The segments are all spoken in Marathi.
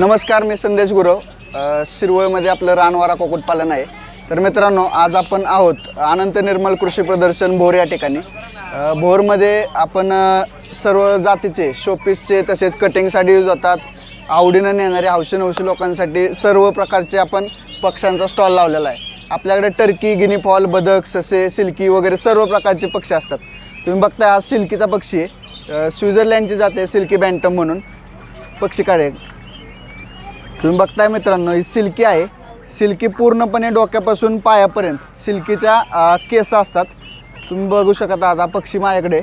नमस्कार मी संदेश गुरव. अ, शिरवळमध्ये आपलं रानवारा कुक्कुटपालन आहे. तर मित्रांनो आज आपण आहोत अनंत निर्मल कृषी प्रदर्शन भोर या ठिकाणी. अ, भोरमध्ये आपण अ, सर्व जातीचे शोपीसचे तसेच कटिंगसाठी यूज होतात. आवडीनं नेणारे हौशी नवशी लोकांसाठी सर्व प्रकारचे आपण पक्ष्यांचा स्टॉल लावलेला आहे. आपल्याकडे टर्की गिनी फॉल बदक ससे सिल्की वगैरे सर्व प्रकारचे पक्षी असतात. तुम्ही बघताय हा सिल्कीचा पक्षी आहे. अ, स्वित्झर्लंडची जाते सिल्की बँटम म्हणून. पक्षी काढे तुम्ही बघताय मित्रांनो ही सिल्की आहे. सिल्की पूर्णपणे डोक्यापासून पायापर्यंत सिल्कीच्या केस असतात. तुम्ही बघू शकता आता पक्षी माझ्याकडे.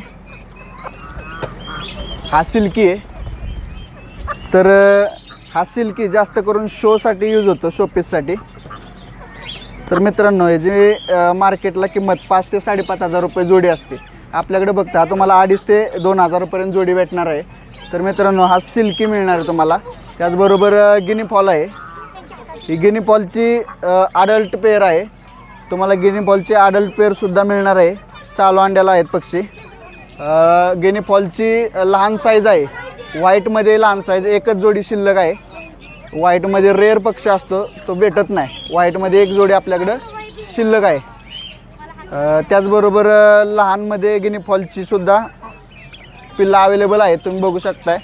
हा सिल्की आहे. तर हा सिल्की जास्त करून शोसाठी यूज होतो शोपीससाठी तर मित्रांनो हे जे मार्केटला किंमत पाच ते साडेपाच हजार रुपये जोडी असते. आपल्याकडे बघता तुम्हाला अडीच ते दोन हजारपर्यंत जोडी भेटणार आहे. तर मित्रांनो हा सिल्की मिळणार आहे तुम्हाला. त्याचबरोबर गिनी फॉल आहे. ही गिनी फॉलची अडल्ट पेअर आहे. तुम्हाला गिनी फॉलची अडल्ट पेअरसुद्धा मिळणार आहे. चालू अंड्याला आहेत पक्षी. गिनी फॉलची लहान साईज आहे. व्हाईटमध्ये लहान साईज एकच जोडी शिल्लक आहे. व्हाईटमध्ये रेअर पक्षी असतो तो भेटत नाही. व्हाईटमध्ये एक जोडी आपल्याकडं शिल्लक आहे. त्याचबरोबर लहानमध्ये गिनी फॉलची सुद्धा पिल्लं अवेलेबल आहेत तुम्ही बघू शकताय.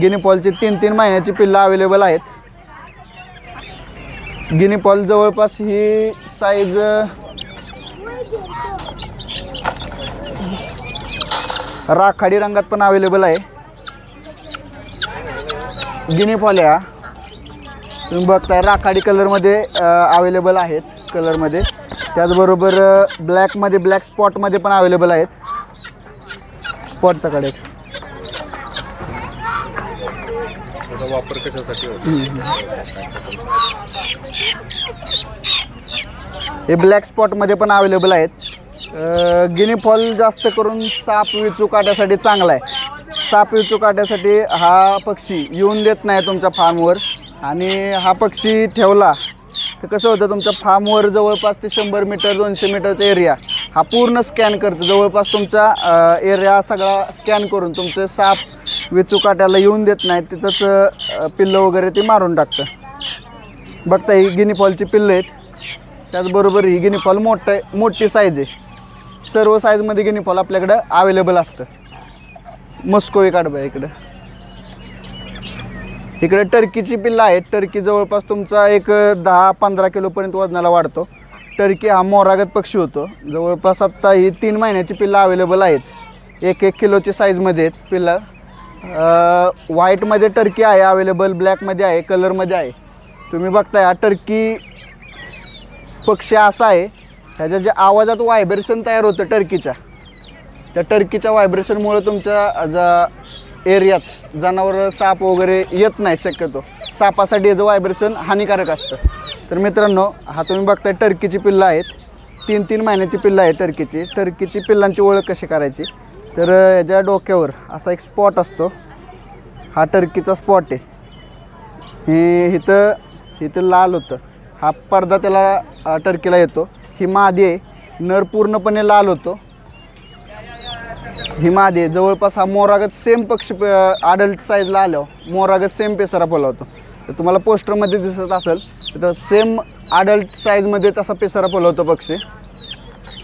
गिनीपॉलची तीन तीन महिन्याची पिल्लं अवेलेबल आहेत. गिनीपॉल जवळपास ही साईज राखाडी रंगात पण अवेलेबल आहे. गिनी फॉल या. तुम्ही बघताय राखाडी कलरमध्ये अवेलेबल आहेत कलरमध्ये त्याचबरोबर ब्लॅकमध्ये ब्लॅक स्पॉटमध्ये पण अवेलेबल आहेत. स्पॉटचा कडे त्याचा वापर कशासाठी होतो? हे ब्लॅक स्पॉटमध्ये पण अवेलेबल आहेत. गिनी फॉल जास्त करून साप विचू काट्यासाठी चांगला आहे. साप विचू काट्यासाठी हा पक्षी येऊन देत नाही तुमच्या फार्मवर. आणि हा पक्षी ठेवला तर कसं होतं तुमच्या फार्मवर जवळपास ते शंभर मीटर दोनशे मीटरचा एरिया हा पूर्ण स्कॅन करतो. जवळपास तुमचा एरिया सगळा स्कॅन करून तुमचे साप विचू काट्याला येऊन देत नाही तिथंच पिल्लं वगैरे ते मारून टाकतं. बघता ही गिनीफॉलची पिल्लं आहेत. त्याचबरोबर ही गिनीफॉल मोठं आहे मोठी साईज आहे. सर्व साईजमध्ये गिनीफॉल आपल्याकडं अवेलेबल असतं. मस्कोवी काढबा आहे इकडं. इकडे टर्कीची पिल्लं आहेत. टर्की जवळपास तुमचा एक दहा पंधरा किलोपर्यंत वजनाला वाढतो. टर्की हा मोरागत पक्षी होतो. जवळपास आत्ता ही तीन महिन्याची पिल्लं अवेलेबल आहेत. एक एक किलोची साईजमध्ये आहेत पिल्लं. व्हाईटमध्ये टर्की आहे अवेलेबल ब्लॅकमध्ये आहे कलरमध्ये आहे. तुम्ही बघताय हा टर्की पक्षी असा आहे ह्याच्या ज्या आवाजात व्हायब्रेशन तयार होतं टर्कीच्या त्या टर्कीच्या व्हायब्रेशनमुळं तुमच्या ज्या एरियात जनावर साप वगैरे येत नाही शक्यतो. सापासाठी याचं व्हायब्रेशन हानिकारक असतं. तर मित्रांनो हा तुम्ही बघताय टर्कीची पिल्लं आहेत. तीन तीन महिन्याची पिल्लं आहे टर्कीची टर्कीची पिल्लांची ओळख कशी करायची? तर याच्या डोक्यावर असा एक स्पॉट असतो. हा टर्कीचा स्पॉट आहे. हे इथं इथं लाल होतं. हा पडदा त्याला टर्कीला येतो. ही मादी आहे. नर पूर्णपणे लाल होतो. ही मादी आहे. जवळपास हा मोरागत सेम पक्षी अडल्ट साईजला आल्यावर मोरागत सेम पेसारा फुलवतो तर तुम्हाला पोस्टरमध्ये दिसत असेल तर सेम अडल्ट साईजमध्ये तसा पेसारा फुलवतो पक्षी.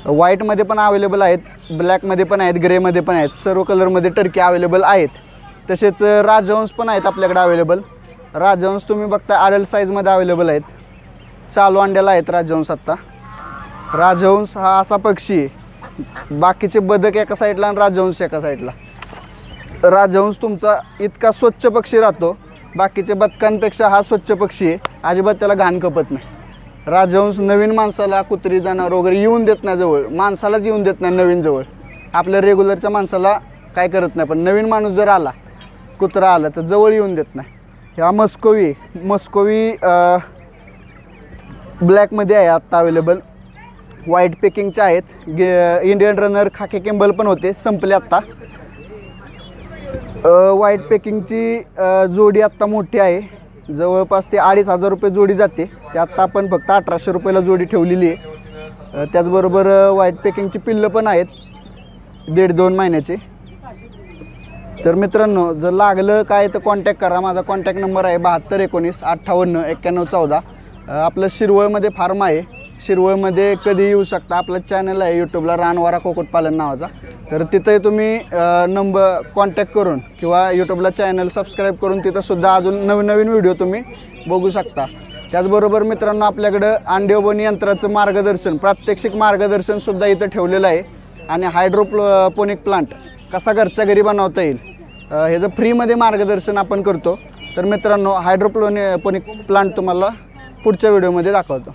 व्हाईटमध्ये पण अवेलेबल आहेत ब्लॅकमध्ये पण आहेत ग्रेमध्ये पण आहेत. सर्व कलरमध्ये टर्की अवेलेबल आहेत. तसेच राजहंस पण आहेत आपल्याकडे अवेलेबल राजहंस तुम्ही बघता अडल्ट साईजमध्ये अवेलेबल आहेत. चालू अंड्याला आहेत राजहंस आत्ता राजहंस हा असा पक्षी आहे. बाकीचे बदक एका साईडला आणि राजहंस एका साईडला राजहंस तुमचा इतका स्वच्छ पक्षी राहतो. बाकीच्या बदकांपेक्षा हा स्वच्छ पक्षी आहे. अजिबात त्याला घाण कपत नाही. राजहंस नवीन माणसाला कुत्री जनावर वगैरे येऊन देत नाही जवळ. माणसालाच येऊन देत नाही नवीन जवळ. आपल्या रेग्युलरच्या माणसाला काय करत नाही पण नवीन माणूस जर आला कुत्रा आला तर जवळ येऊन देत नाही. ह्या मस्कोवी मस्कोवी ब्लॅकमध्ये आहे आत्ता अवेलेबल व्हाईट पेकिंगच्या आहेत. गे इंडियन रनर खाके केंबल पण होते संपले आत्ता व्हाईट पेकिंगची जोडी आत्ता मोठी आहे. जवळपास ते अडीच हजार रुपये जोडी जाते. ते आत्ता आपण फक्त अठराशे रुपयाला जोडी ठेवलेली आहे. त्याचबरोबर व्हाईट पॅकिंगची पिल्लं पण आहेत. दीड दोन महिन्याची. तर मित्रांनो जर लागलं काय तर कॉन्टॅक्ट करा. माझा कॉन्टॅक्ट नंबर आहे बहात्तर एकोणीस अठ्ठावन्न एक्क्याण्णव चौदा. आपलं शिरवळमध्ये फार्म आहे. शिरवळमध्ये कधी येऊ शकता? आपलं चॅनल आहे यूट्यूबला रानवारा कुक्कुटपालन नावाचा. तर तिथंही तुम्ही नंबर कॉन्टॅक्ट करून किंवा यूट्यूबला चॅनल सबस्क्राईब करून तिथंसुद्धा अजून नवीन नवीन व्हिडिओ तुम्ही बघू शकता. त्याचबरोबर मित्रांनो आपल्याकडं अंड्योबनी यंत्राचं मार्गदर्शन प्रात्यक्षिक मार्गदर्शनसुद्धा इथं ठेवलेलं आहे. आणि हायड्रोपोनिक प्लांट कसा घरच्या घरी बनवता येईल हे ह्याचं फ्रीमध्ये मार्गदर्शन आपण करतो. तर मित्रांनो हायड्रोप्लोनि पोनिक प्लांट तुम्हाला पुढच्या व्हिडिओमध्ये दाखवतो.